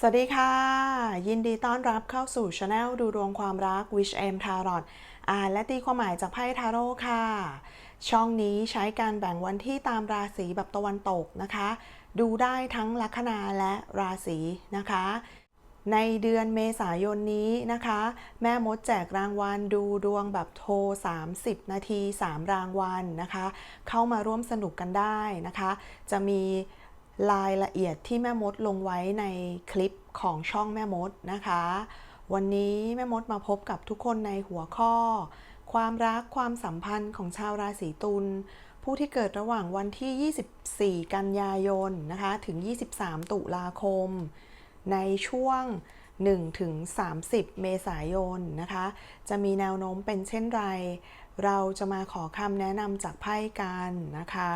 สวัสดีค่ะ ยินดีต้อนรับเข้าสู่ช anel ดูดวงความรัก Wish M Tarot อ่านและตีความหมายจากไพ่ทาโร่ค่ะ ช่องนี้ใช้การแบ่งวันที่ตามราศีแบบตะวันตกนะคะ ดูได้ทั้งลัคนาและราศีนะคะ ในเดือนเมษายนนี้นะคะ แม่มดแจกรางวัลดูดวงแบบโทร 30 นาที 3 รางวัลนะคะ เข้ามาร่วมสนุกกันได้นะคะ จะมี รายละเอียดที่แม่มดลงไว้ในคลิปของช่องแม่มดนะคะ วันนี้แม่มดมาพบกับทุกคนในหัวข้อ ความรักความสัมพันธ์ของชาวราศีตุลผู้ที่เกิดระหว่างวันที่ 24 กันยายนนะคะถึง 23 ตุลาคม ในช่วง1ถึง30 เมษายนนะคะ จะมีแนวโน้มเป็นเช่นไร เราจะมาขอคำแนะนำจากไพ่กันนะคะ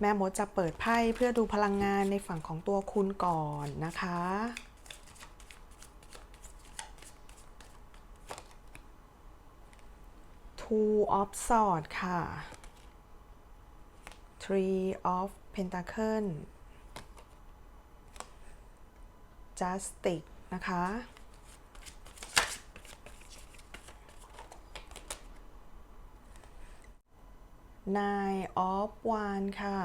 แม่มดจะเปิดไพ่เพื่อดูพลังงานในฝั่งของตัวคุณก่อนนะคะ Two of Swords ค่ะ Three of Pentacle Justice นะคะ Nine of wand ค่ะ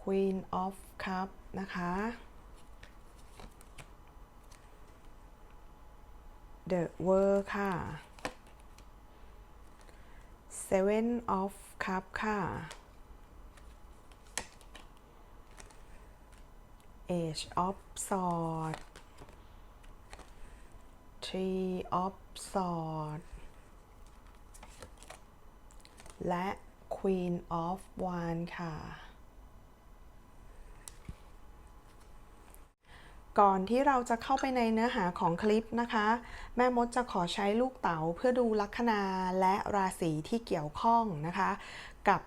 Queen of Cup นะคะ The World ค่ะ Seven of Cup ค่ะ Age of sword Three of sword และ Queen of Wands ค่ะ ก่อนที่เราจะเข้าไปในเนื้อหาของคลิปนะคะ แม่มดจะขอใช้ลูกเต๋าเพื่อดูลัคนาและราศีที่เกี่ยวข้องนะคะ กับ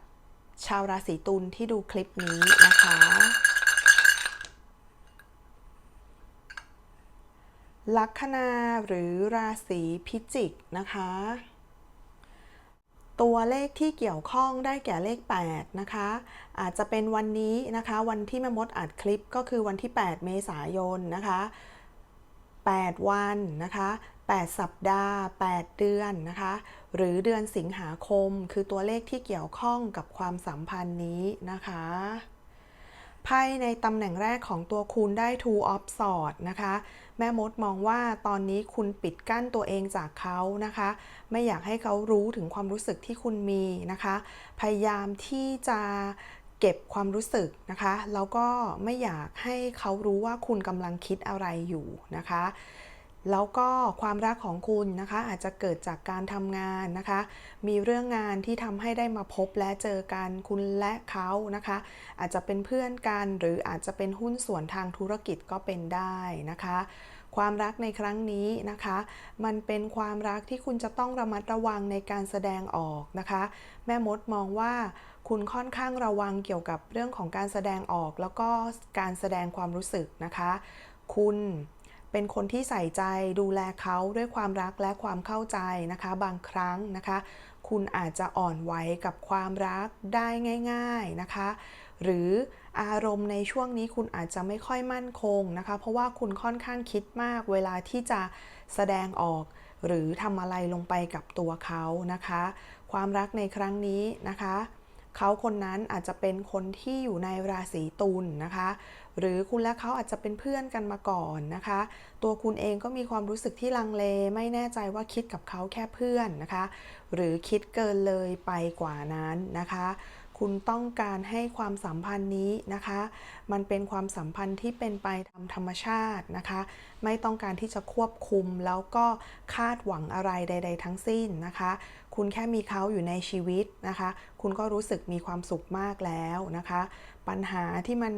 ชาวราศีตุลที่ดูคลิปนี้นะคะลัคนาหรือราศีพิจิกนะคะ ตัวเลขที่เกี่ยวข้องได้แก่เลข 8 นะคะ อาจจะเป็นวันนี้นะคะ วันที่แม่มดอัดคลิปก็คือวันที่ 8 เมษายนนะคะ 8 วันนะคะ 8 สัปดาห์ 8 เดือนนะคะ หรือเดือนสิงหาคมคือตัวเลขที่เกี่ยวข้องกับความสัมพันธ์นี้นะคะ ไพ่ในตำแหน่งแรกของตัวคุณได้ Two of Swords นะคะ แม่มดมองว่าตอนนี้คุณปิดกั้นตัวเองจากเขานะคะ ไม่อยากให้เขารู้ถึงความรู้สึกที่คุณมีนะคะ พยายามที่จะเก็บความรู้สึกนะคะ แล้วก็ไม่อยากให้เขารู้ว่าคุณกำลังคิดอะไรอยู่นะคะ แล้วก็ความรักของคุณนะคะอาจจะเกิดจากการทำงานนะคะ มีเรื่องงานที่ทำให้ได้มาพบและเจอกันคุณและเขานะคะ อาจจะเป็นเพื่อนกันหรืออาจจะเป็นหุ้นส่วนทางธุรกิจก็เป็นได้นะคะ ความรักในครั้งนี้นะคะ มันเป็นความรักที่คุณจะต้องระมัดระวังในการแสดงออกนะคะ แม่มดมองว่าคุณค่อนข้างระวังเกี่ยวกับเรื่องของการแสดงออก แล้วก็การแสดงความรู้สึกนะคะ คุณ เป็นคนที่ใส่ใจดูแลเขาด้วยความรักและความเข้าใจนะคะ บางครั้งนะคะ คุณอาจจะอ่อนไหวกับความรักได้ง่าย ๆนะคะ หรืออารมณ์ในช่วงนี้คุณอาจจะไม่ค่อยมั่นคงนะคะ เพราะว่าคุณค่อนข้างคิดมากเวลาที่จะแสดงออกหรือทำอะไรลงไปกับตัวเขานะคะ ความรักในครั้งนี้นะคะ เขาคนนั้นอาจจะเป็นคนที่อยู่ในราศีตุลนะคะ หรือคุณและเขาอาจจะเป็นเพื่อนกันมาก่อนนะคะ ตัวคุณเองก็มีความรู้สึกที่ลังเล ไม่แน่ใจว่าคิดกับเขาแค่เพื่อนนะคะ หรือคิดเกินเลยไปกว่านั้นนะคะคุณต้องการให้ความสัมพันธ์นี้นะคะ มันเป็นความสัมพันธ์ที่เป็นไปตามธรรมชาตินะคะ ไม่ต้องการที่จะควบคุมแล้วก็คาดหวังอะไรใด ๆ ทั้งสิ้นนะคะ คุณแค่มีเขาอยู่ในชีวิตนะคะ คุณก็รู้สึกมีความสุขมากแล้วนะคะ ปัญหาที่มัน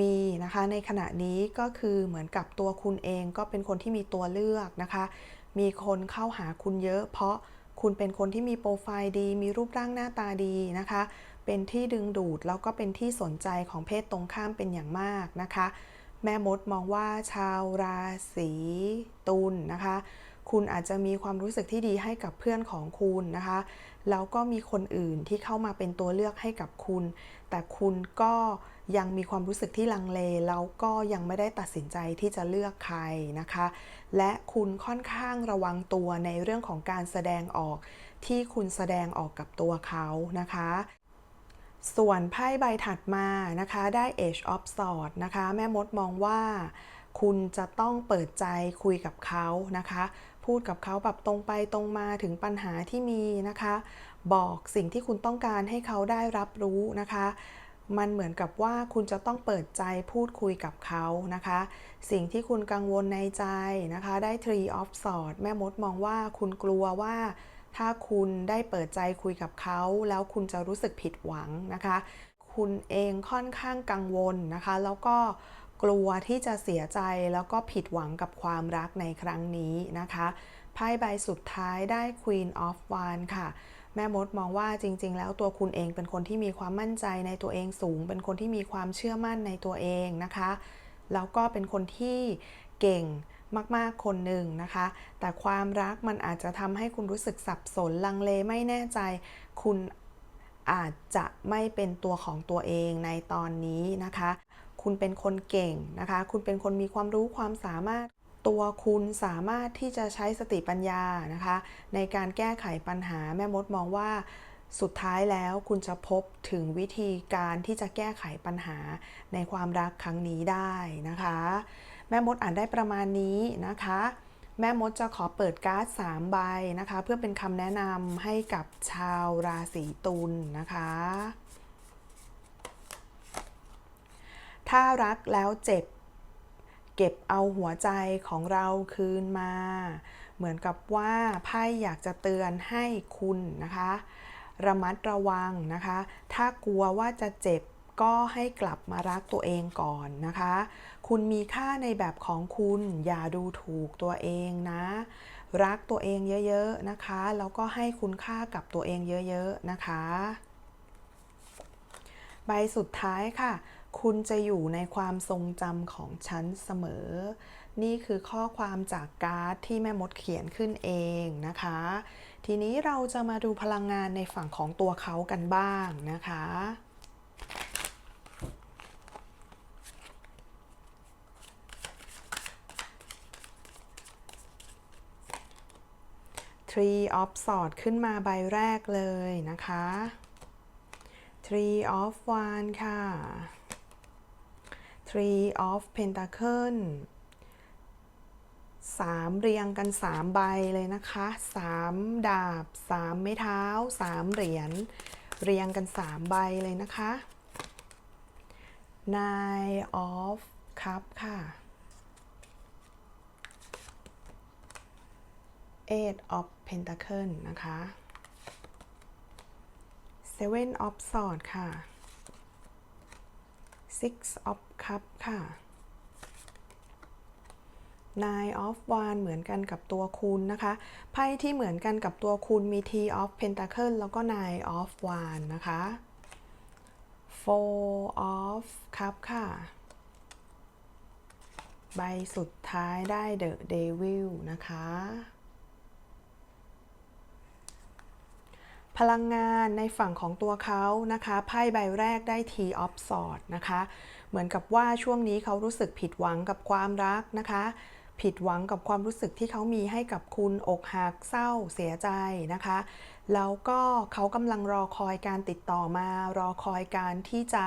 มีนะคะในขณะนี้ก็คือเหมือนกับตัวคุณเองก็เป็นคนที่มีตัวเลือกนะคะ มีคนเข้าหาคุณเยอะ เพราะคุณเป็นคนที่มีโปรไฟล์ดี มีรูปร่างหน้าตาดีนะคะ เป็นที่ดึงดูดแล้วก็เป็นที่สนใจของเพศตรงข้ามเป็นอย่างมากนะคะ แม่มดมองว่าชาวราศีตุลนะคะ คุณอาจจะมีความรู้สึกที่ดีให้กับเพื่อนของคุณนะคะ แล้วก็มีคนอื่นที่เข้ามาเป็นตัวเลือกให้กับคุณ แต่คุณก็ยังมีความรู้สึกที่ลังเล แล้วก็ยังไม่ได้ตัดสินใจที่จะเลือกใครนะคะ และคุณค่อนข้างระวังตัวในเรื่องของการแสดงออก ที่คุณแสดงออกกับตัวเขานะคะส่วนไพ่ใบถัดมานะคะได้ Age of Swords นะคะ แม่มดมองว่า คุณจะต้องเปิดใจคุยกับเขานะคะ พูดกับเขาแบบตรงไปตรงมาถึงปัญหาที่มีนะคะ บอกสิ่งที่คุณต้องการให้เขาได้รับรู้นะคะ มันเหมือนกับว่าคุณจะต้องเปิดใจพูดคุยกับเขานะคะ สิ่งที่คุณกังวลในใจนะคะ ได้ Tree of Swords แม่มดมองว่าคุณกลัวว่าถ้าคุณได้เปิดใจคุยกับเขา แล้วคุณจะรู้สึกผิดหวังนะคะ คุณเองค่อนข้างกังวลนะคะ แล้วก็ กลัวที่จะเสียใจแล้วก็ผิดหวังกับความรักในครั้งนี้นะคะไพ่ใบสุดท้ายได้ Queen of Wands ค่ะ แม่มดมองว่าจริง ๆ แล้วตัวคุณเองเป็นคนที่มีความมั่นใจในตัวเองสูง เป็นคนที่มีความเชื่อมั่นในตัวเองนะคะ แล้วก็เป็นคนที่เก่งมากๆคนหนึ่งนะคะ แต่ความรักมันอาจจะทำให้คุณรู้สึกสับสนลังเลไม่แน่ใจ คุณอาจจะไม่เป็นตัวของตัวเองในตอนนี้นะคะ คุณเป็นคนเก่งนะคะ คุณเป็นคนมีความรู้ความสามารถ ตัวคุณสามารถที่จะใช้สติปัญญานะคะ ในการแก้ไขปัญหาแม่มดมองว่าสุดท้ายแล้วคุณจะพบถึงวิธีการที่จะแก้ไขปัญหาในความรักครั้งนี้ได้นะคะ แม่มดอ่านได้ประมาณนี้นะคะ แม่มดจะขอเปิดการ์ด3ใบนะคะ เพื่อเป็นคำแนะนำให้กับชาวราศีตุลนะคะ ถ้ารักแล้วเจ็บ เก็บเอาหัวใจของเราคืนมา เหมือนกับว่าไพ่อยากจะเตือนให้คุณนะคะ ระมัดระวังนะคะ ถ้ากลัวว่าจะเจ็บก็ให้กลับมารักตัวเองก่อนนะคะ คุณมีค่าในแบบของคุณ อย่าดูถูกตัวเองนะ รักตัวเองเยอะๆนะคะ แล้วก็ให้คุณค่ากับตัวเองเยอะๆนะคะ ใบสุดท้ายค่ะ คุณจะอยู่ในความทรงจำของฉันเสมอ นี่คือข้อความจากการ์ดที่แม่มดเขียนขึ้นเองนะคะ ทีนี้เราจะมาดูพลังงานในฝั่งของตัวเขากันบ้างนะคะ Tree of Swords ขึ้นมาใบแรกเลยนะคะ Tree of Wands ค่ะ Tree of Pentacle สามเรียงกันสามใบเลยนะคะสามดาบสามไม้เท้าสามเหรียญเรียงกันสามใบเลยนะคะ Nine of Cup ค่ะ Eight of Pentacle นะคะ Seven of Swords ค่ะ Six of Cup ค่ะ Nine of wand เหมือนกันกับตัวคุณนะคะ ไพ่ที่เหมือนกันกับตัวคุณมี T of Pentacle แล้วก็ Nine of wand นะคะ Four of Cup ค่ะ ใบสุดท้ายได้ The Devil นะคะ พลังงานในฝั่งของตัวเขานะคะไพ่ใบแรกได้ T of Swords นะคะ เหมือนกับว่าช่วงนี้เขารู้สึกผิดหวังกับความรักนะคะ ผิดหวังกับความรู้สึกที่เขามีให้กับคุณอกหักเศร้าเสียใจนะคะ แล้วก็เขากำลังรอคอยการติดต่อมารอคอยการที่จะ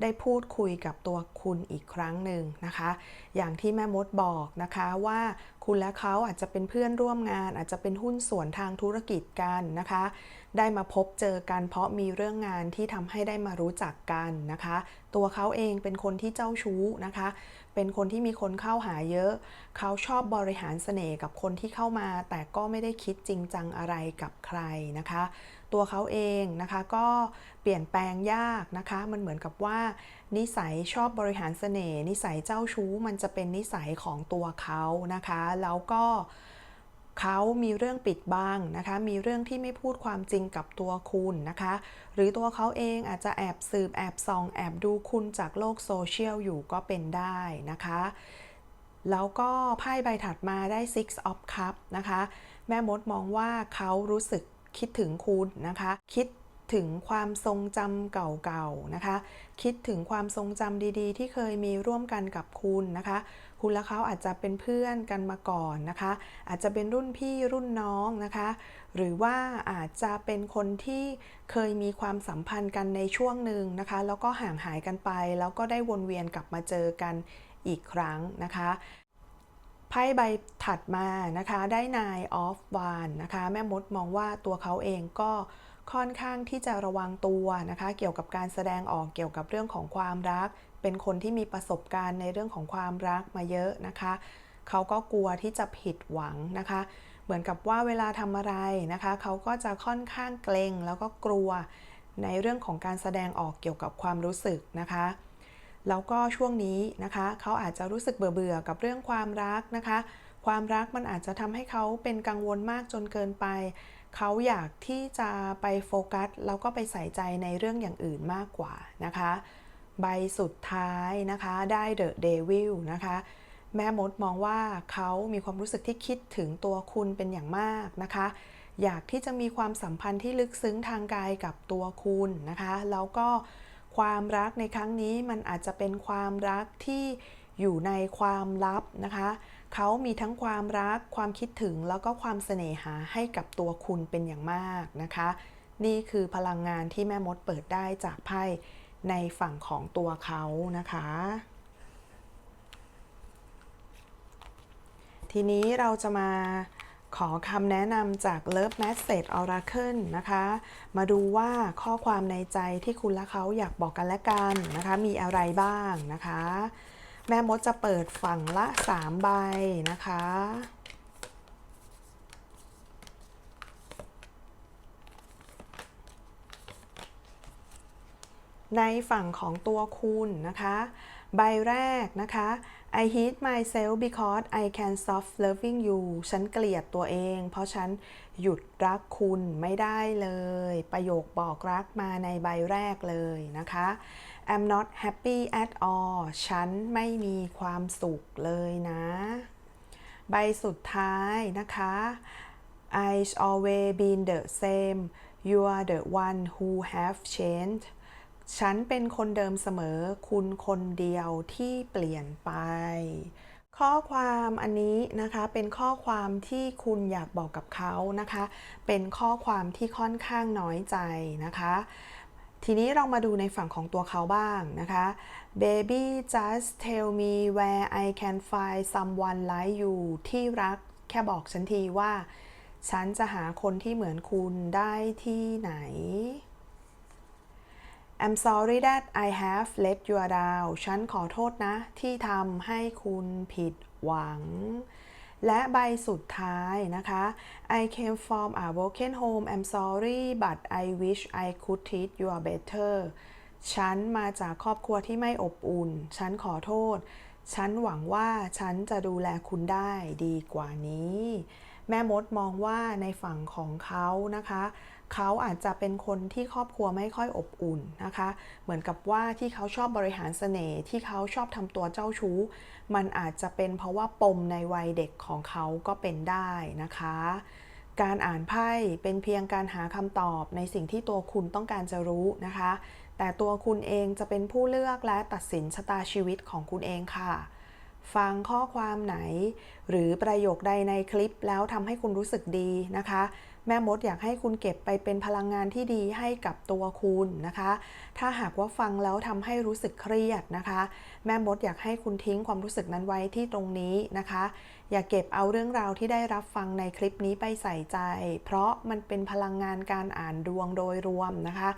ได้พูดคุยกับตัวคุณอีกครั้งหนึ่งนะคะ อย่างที่แม่มดบอกนะคะว่าคุณและเขาอาจจะเป็นเพื่อนร่วมงาน อาจจะเป็นหุ้นส่วนทางธุรกิจกันนะคะ ได้มาพบเจอกันเพราะมีเรื่องงานที่ทำให้ได้มารู้จักกันนะคะ ตัวเขาเองเป็นคนที่เจ้าชู้นะคะ เป็นคนที่มีคนเข้าหาเยอะ เขาชอบบริหารเสน่ห์กับคนที่เข้ามา แต่ก็ไม่ได้คิดจริงจังอะไรกับใครนะคะ ตัวเขาเองนะคะ ก็เปลี่ยนแปลงยากนะคะ มันเหมือนกับว่า นิสัยชอบบริหารเสน่ห์นิสัยเจ้าชู้มันจะเป็นนิสัยของตัวเขานะคะ แล้วก็เขามีเรื่องปิดบังนะคะ มีเรื่องที่ไม่พูดความจริงกับตัวคุณนะคะ หรือตัวเขาเองอาจจะแอบสืบแอบส่อง แอบดูคุณจากโลกโซเชียลอยู่ก็เป็นได้นะคะ แล้วก็ไพ่ใบถัดมาได้ Six of Cup นะคะ แม่มดมองว่าเขารู้สึก คิดถึงคุณนะคะ คิดถึงความทรงจำเก่าๆนะคะ คิดถึงความทรงจำดีๆ ที่เคยมีร่วมกันกับคุณนะคะ คุณและเขาอาจจะเป็นเพื่อนกันมาก่อนนะคะ อาจจะเป็นรุ่นพี่รุ่นน้องนะคะ หรือว่าอาจจะเป็นคนที่เคยมีความสัมพันธ์กันในช่วงหนึ่งนะคะ แล้วก็ห่างหายกันไป แล้วก็ได้วนเวียนกลับมาเจอกันอีกครั้งนะคะ ไพ่ใบถัดมานะคะได้ Nine of Wands นะคะแม่มดมองว่าตัวเขาเองก็ค่อนข้างที่จะระวังตัวนะคะ เกี่ยวกับการแสดงออกเกี่ยวกับเรื่องของความรัก เป็นคนที่มีประสบการณ์ในเรื่องของความรักมาเยอะนะคะ เขาก็กลัวที่จะผิดหวังนะคะ เหมือนกับว่าเวลาทำอะไรนะคะ เขาก็จะค่อนข้างเกรงแล้วก็กลัวในเรื่องของการแสดงออกเกี่ยวกับความรู้สึกนะคะ แล้วก็ช่วงนี้นะคะเขาอาจจะรู้สึกเบื่อๆกับเรื่องความรักนะคะ ความรักมันอาจจะทำให้เขาเป็นกังวลมากจนเกินไป เขาอยากที่จะไปโฟกัสแล้วก็ไปใส่ใจในเรื่องอย่างอื่นมากกว่านะคะ ใบสุดท้ายนะคะได้เดอะเดวิลนะคะแม่มดมองว่าเขามีความรู้สึกที่คิดถึงตัวคุณเป็นอย่างมากนะคะ อยากที่จะมีความสัมพันธ์ที่ลึกซึ้งทางกายกับตัวคุณนะคะ แล้วก็ ความรักในครั้งนี้มันอาจจะเป็นความรักที่อยู่ในความลับนะคะ เขามีทั้งความรัก ความคิดถึงแล้วก็ความเสน่หาให้กับตัวคุณเป็นอย่างมากนะคะ นี่คือพลังงานที่แม่มดเปิดได้จากไพ่ในฝั่งของตัวเขานะคะ ทีนี้เราจะมา ขอคำแนะนำจาก Love Message Oracle นะคะ มาดูว่าข้อความในใจที่คุณและเขาอยากบอกกันและกันนะคะ มีอะไรบ้างนะคะ แม่มดจะเปิดฝั่งละ 3 ใบนะคะ ในฝั่งของตัวคุณนะคะ ใบแรกนะคะ I hate myself because I can't stop loving you ฉันเกลียดตัวเอง เพราะฉันหยุดรักคุณไม่ได้เลย ประโยคบอกรักมาในใบแรกเลยนะคะ I'm not happy at all ฉันไม่มีความสุขเลยนะ ใบสุดท้ายนะคะ I've always been the same you are the one who have changed ฉันเป็นคนเดิมเสมอ คุณคนเดียวที่เปลี่ยนไป ข้อความอันนี้นะคะเป็นข้อความที่คุณอยากบอกกับเขานะคะ เป็นข้อความที่ค่อนข้างน้อยใจนะคะ ทีนี้เรามาดูในฝั่งของตัวเขาบ้างนะคะ Baby just tell me where I can find someone like you ที่รักแค่บอกฉันทีว่า ฉันจะหาคนที่เหมือนคุณได้ที่ไหน I'm sorry that I have let you down ฉันขอโทษนะ ที่ทำให้คุณผิดหวัง และใบสุดท้ายนะคะ I came from a broken home I'm sorry but I wish I could treat you better ฉันมาจากครอบครัวที่ไม่อบอุ่น ฉันขอโทษ ฉันหวังว่าฉันจะดูแลคุณได้ดีกว่านี้ แม่มดมองว่าในฝั่งของเขานะคะ เขาอาจจะเป็นคนที่ครอบครัวไม่ค่อยอบอุ่นนะคะ เหมือนกับว่าที่เขาชอบบริหารเสน่ห์ที่เขาชอบทำตัวเจ้าชู้ มันอาจจะเป็นเพราะว่าปมในวัยเด็กของเขาก็เป็นได้นะคะ การอ่านไพ่เป็นเพียงการหาคำตอบในสิ่งที่ตัวคุณต้องการจะรู้นะคะ แต่ตัวคุณเองจะเป็นผู้เลือกและตัดสินชะตาชีวิตของคุณเองค่ะ ฟังข้อความไหน หรือประโยคใดในคลิปแล้วทำให้คุณรู้สึกดีนะคะ แม่มดอยากให้คุณเก็บไปเป็นพลังงานที่ดีให้กับตัวคุณนะคะ ถ้าหากว่าฟังแล้วทำให้รู้สึกเครียดนะคะ แม่มดอยากให้คุณทิ้งความรู้สึกนั้นไว้ที่ตรงนี้นะคะ อย่าเก็บเอาเรื่องราวที่ได้รับฟังในคลิปนี้ไปใส่ใจ เพราะมันเป็นพลังงานการอ่านดวงโดยรวมนะคะ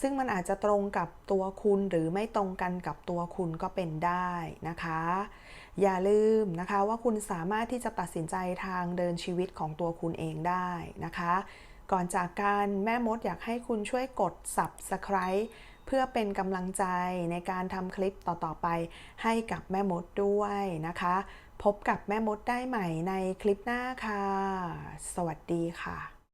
ซึ่งมันอาจจะตรงกับตัวคุณหรือไม่ตรงกันกับตัวคุณก็เป็นได้นะคะ อย่าลืมนะคะว่าคุณสามารถที่จะตัดสินใจทางเดินชีวิตของตัวคุณเองได้นะคะ ก่อนจากการแม่มดอยากให้คุณช่วยกด subscribe เพื่อเป็นกำลังใจในการทำคลิปต่อๆไปให้กับแม่มดด้วยนะคะ พบกับแม่มดได้ใหม่ในคลิปหน้าค่ะ สวัสดีค่ะ